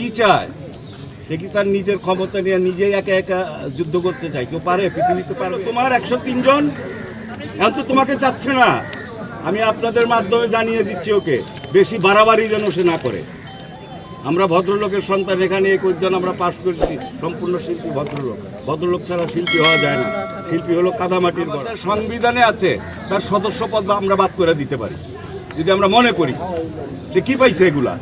কি চায়? সে কি তার নিজের ক্ষমতা নিয়ে নিজেই একা একা যুদ্ধ করতে চায়? কেউ পারে? পৃথিবীতে পারে তোমার একশো তিনজন এখন তো তোমাকে চাচ্ছে না। আমি আপনাদের মাধ্যমে জানিয়ে দিচ্ছি ওকে, বেশি বাড়াবাড়ি যেন সে না করে। আমরা ভদ্রলোকের সন্তান এখানে একজন আমরা পাশ করেছি। সম্পূর্ণ শিল্পী ভদ্রলোক। ভদ্রলোক ছাড়া শিল্পী হওয়া যায় না। শিল্পী হলো কাদামাটির সংবিধানে আছে, তার সদস্য পদ আমরা বাদ করে দিতে পারি। যদি আমরা মনে করি, সে কি পাইছে এগুলা?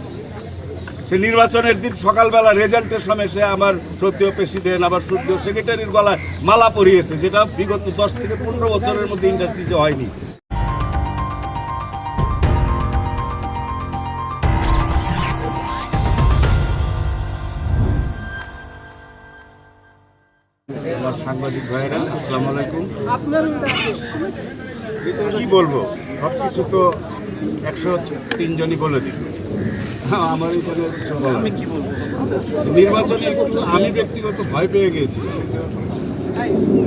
সে নির্বাচনের দিন সকালবেলা রেজাল্টের সময় সে আমার সত্যিও প্রেসিডেন্ট আবার সত্যিও সেক্রেটারির গলায় মালা পরিয়েছে, যেটা বিগত দশ থেকে পনেরো বছরের মধ্যে ইন্ডাস্ট্রিতে হয়নি। সাংবাদিক ভাইয়েরা, আসসালামু আলাইকুম। কি বলব সব কিছু তো একশো তিনজনই বলে দিল। কি বলব? নির্বাচনে আমি ব্যক্তিগত ভয় পেয়ে গেছি।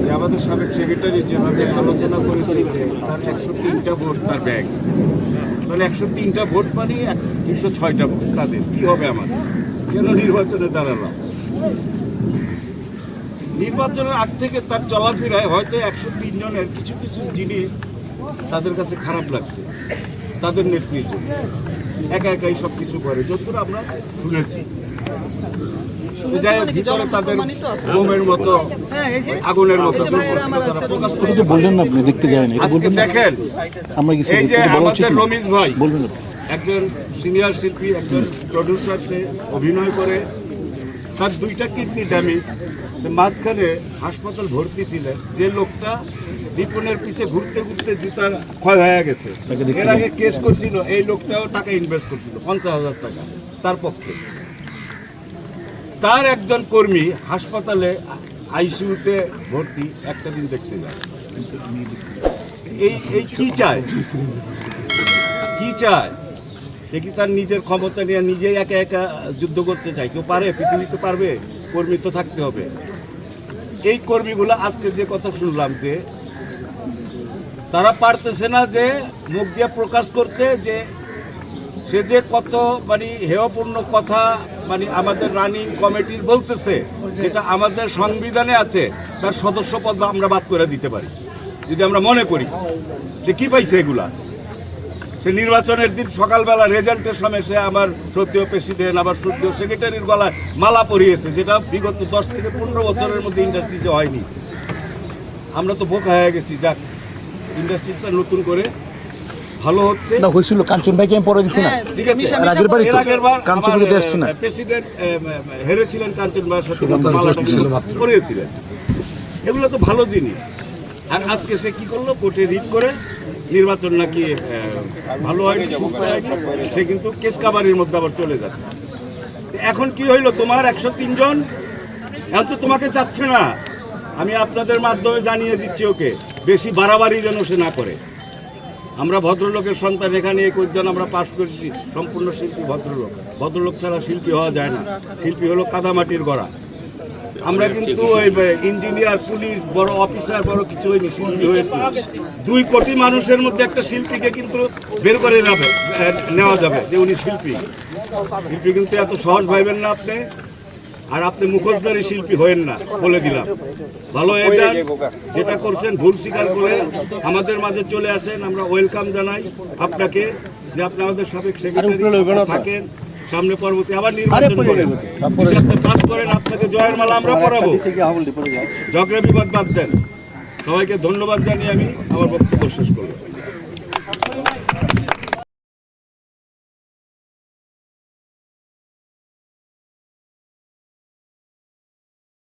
যে আমাদের সাবেক সেক্রেটারি যেভাবে আলোচনা করেছে যে তার একশো তিনটা ভোট তার ব্যাগ। তাহলে একশো তিনটা ভোট মানে দুশো ছয়টা ভোট তাদের। কি হবে আমাদের? কেন নির্বাচনে দাঁড়ালাম নির্বাচনের আগ থেকে তার চলাফেরায় হয়তো একশো তিনজনের কিছু কিছু জিনিস তাদের কাছে খারাপ লাগছে। তাদের নেতৃত্ব। একা একাই সব কিছু করে যতটা আমরা শুনেছি। বললেন আপনি দেখতে দেখেন আমরা। রমিজ ভাই বলবেন একজন সিনিয়র শিল্পী একজন প্রডিউসার সে অভিনয় করে। তার দুইটা কিডনি ড্যামেজ। মাঝখানে হাসপাতাল ভর্তি ছিলেন। যে লোকটা বিপনের পিছে ঘুরতে ঘুরতে জুতার ক্ষয় হয়ে গেছে। এর আগে কেস করছিল এই লোকটাও টাকা ইনভেস্ট করছিল পঞ্চাশ হাজার টাকা তার পক্ষে। তার একজন কর্মী হাসপাতালে আইসিইউতে ভর্তি একটা দিন দেখতে যায়। এই এই কি চায়? কি চায়? সে কি তার নিজের ক্ষমতা নিয়ে নিজেই একা একা যুদ্ধ করতে চায়? কেউ পারে? পৃথিবীতে পারবে? কর্মী তো থাকতে হবে। এই কর্মীগুলো আজকে যে কথা শুনলাম যে তারা পারতেছে না যে মুখ দিয়ে প্রকাশ করতে, যে সে যে কত মানে হেয়পূর্ণ কথা মানে আমাদের রানিং কমিটির বলতেছে, যেটা আমাদের সংবিধানে আছে, তার সদস্য পদ আমরা বাদ করে দিতে পারি, যদি আমরা মনে করি। যে কি পাইছে এগুলা? সে নির্বাচনের দিন সকালবেলা রেজাল্টের সময় সে আমার সত্যিও প্রেসিডেন্ট আবার সত্যিও সেক্রেটারির গলায় মালা পরিয়েছে, যেটা বিগত দশ থেকে পনেরো বছরের মধ্যে ইন্ডাস্ট্রিতে হয়নি। আমরা তো বোকা হয়ে গেছি যাক। ইন্ডাস্ট্রিটা নতুন করে ভালো হচ্ছে। না হয়েছিল কাঞ্চন ভাইকে আমি পরে দিছি না। ঠিক আছে আগের বার কাঞ্চন ভাইকে আসছে না প্রেসিডেন্ট হেরেছিলেন কাঞ্চন ভাই সাথে করিয়েছিলেন এগুলো তো ভালো জিনিস। আর আজকে সে কি করল? কোর্টে রিট করে নির্বাচন নাকি ভালো হয়নি সুস্থ হয়নি সে কিন্তু কেস কাবারির মধ্যে আবার চলে যাচ্ছে। এখন কি হইল? তোমার একশো তিনজন এখন তো তোমাকে চাচ্ছে না। আমি আপনাদের মাধ্যমে জানিয়ে দিচ্ছি ওকে, বেশি বাড়াবাড়ি যেন সে না করে। আমরা ভদ্রলোকের সন্তান, এখানে একজন আমরা পাশ করেছি, সম্পূর্ণ শিল্পী ভদ্রলোক। ভদ্রলোক ছাড়া শিল্পী হওয়া যায় না। শিল্পী হলো কাদামাটির গড়া। আমরা কিন্তু ওই ইঞ্জিনিয়ার, পুলিশ, বড় অফিসার, বড় কিছু হয়নি, শিল্পী হয়েছি। দুই কোটি মানুষের মধ্যে একটা শিল্পীকে কিন্তু বের করে যাবে নেওয়া যাবে যে উনি শিল্পী। শিল্পী কিন্তু এত সহজ ভাইবেন না আপনি। আর আপনি মুখোশধারী শিল্পী হয়েন না বলে দিলাম। ভালো হয়ে যান। যেটা করছেন ভুল স্বীকার করে আমাদের মাঝে চলে আসেন। আমরা ওয়েলকাম জানাই আপনাকে যে আপনি আমাদের সাবেক সেক্রেটারি থাকেন। সামনে পরবর্তী আবার নির্বাচন করেন পাস করেন আপনাকে জয়ের মালা আমরা পড়াবো ঝগড়া বিবাদ বাদ দেন। সবাইকে ধন্যবাদ জানিয়ে আমি আমার বক্তব্য শেষ করলাম।